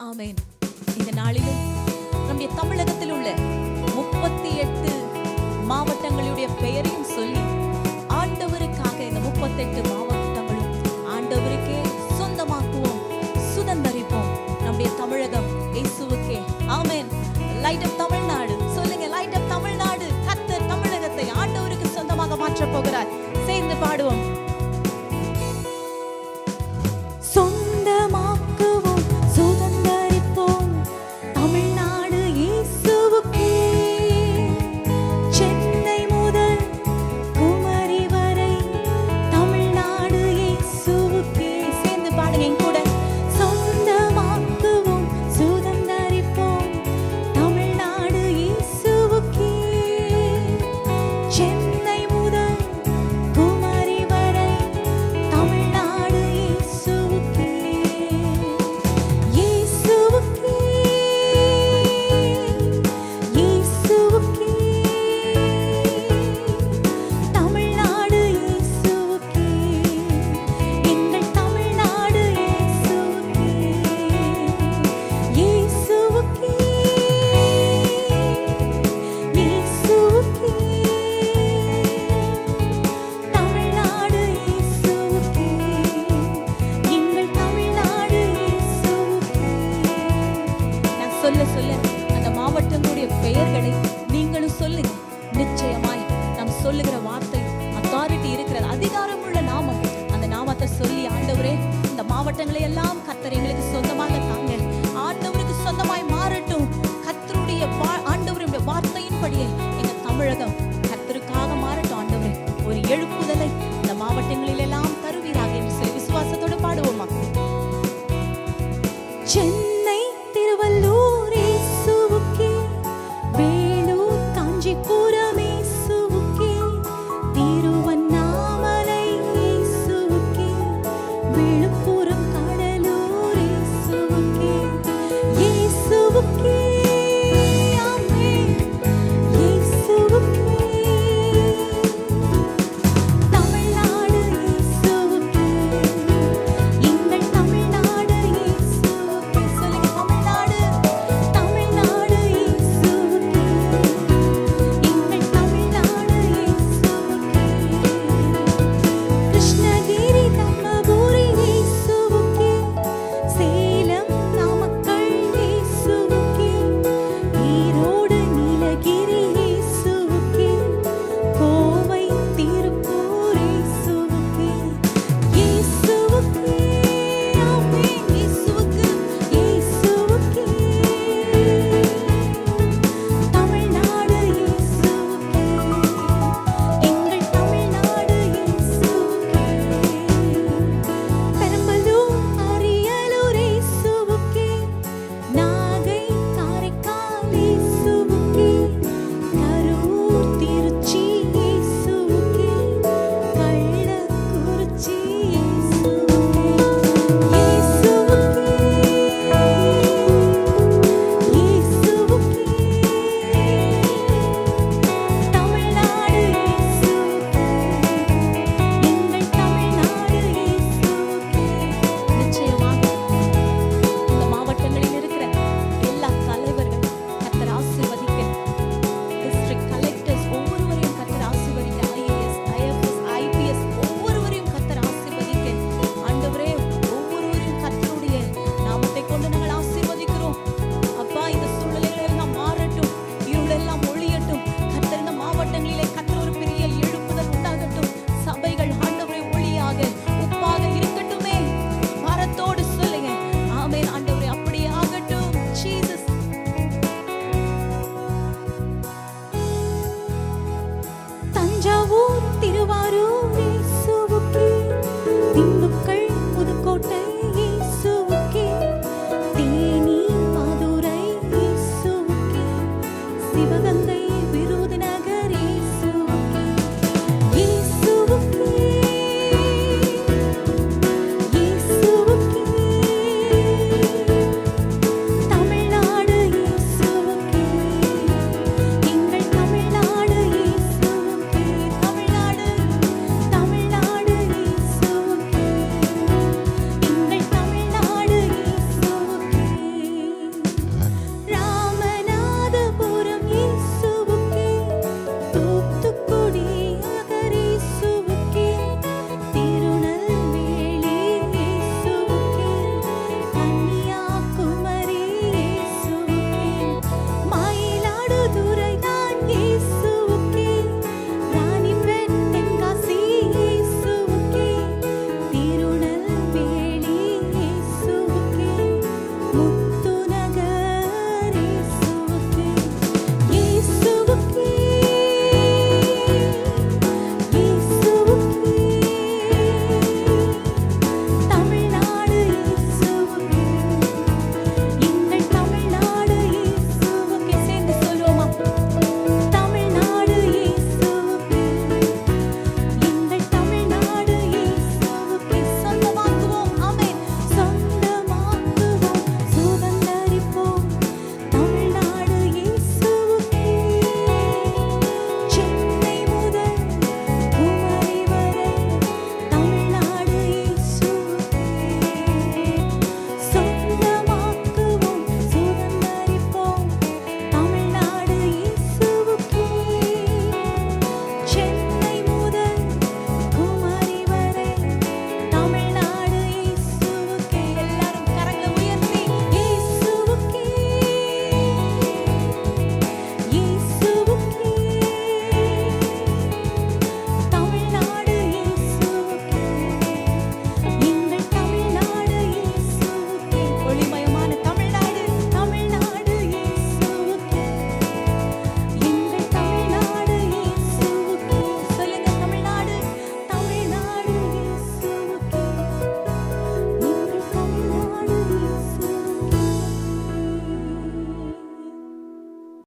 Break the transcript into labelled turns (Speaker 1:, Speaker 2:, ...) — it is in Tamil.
Speaker 1: ஆமேன். இந்த நாளிலும் நம்முடைய தமிழகத்தில் உள்ள முப்பத்தி எட்டு மாவட்டங்களுடைய பெயரையும் சொல்லி ஆண்டவருக்காக இந்த முப்பத்தெட்டு மாவட்டம் 真。